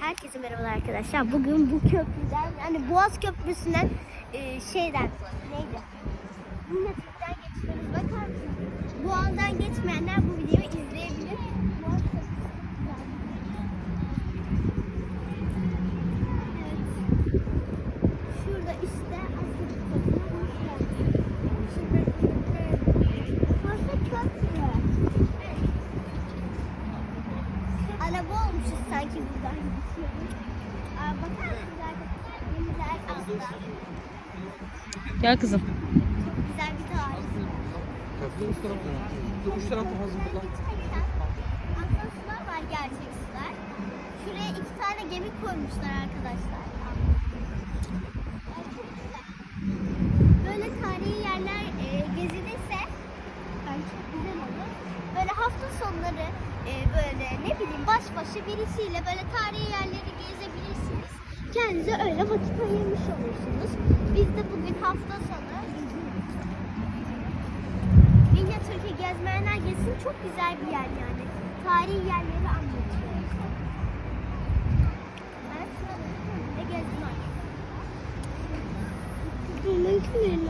Herkese merhabalar arkadaşlar. Bugün bu köprüden yani Boğaz Köprüsü'nden e, şeyden neydi? Minnetik'ten geçiyoruz. Bakar mısınız? Boğaz'dan geçmeyenler bu videoyu izleyebilir. Boğaz Köprüsü güzel. Evet. Şurada işte Atatürk Köprüsü'ne hoş geldiniz. Şimdi Burası köprü. Evet. Araba olmuşuz sanki buradan gidiyoruz. Aa, bakar mısınız arkadaşlar? Denizler altta. Gel kızım. Çok güzel bir tarih. Köprünün üst tarafı. Dur üç tarafta hazır burada. Aslında sular var gerçek sular. Şuraya iki tane gemi koymuşlar arkadaşlar. Ay, çok güzel. Böyle tarihi yerler e, gezilirse ay çok güzel olur. Böyle hafta sonları e, böyle ne bileyim baş başa birisiyle böyle tarihi yerleri gezebilirsiniz. Kendinize öyle vakit ayırmış olursunuz. Biz de bugün hafta sonu Minya Türkiye gezmeyenler gezsin çok güzel bir yer yani. Tarihi yerleri anlatıyor. Gezdim arkadaşlar. Mümkün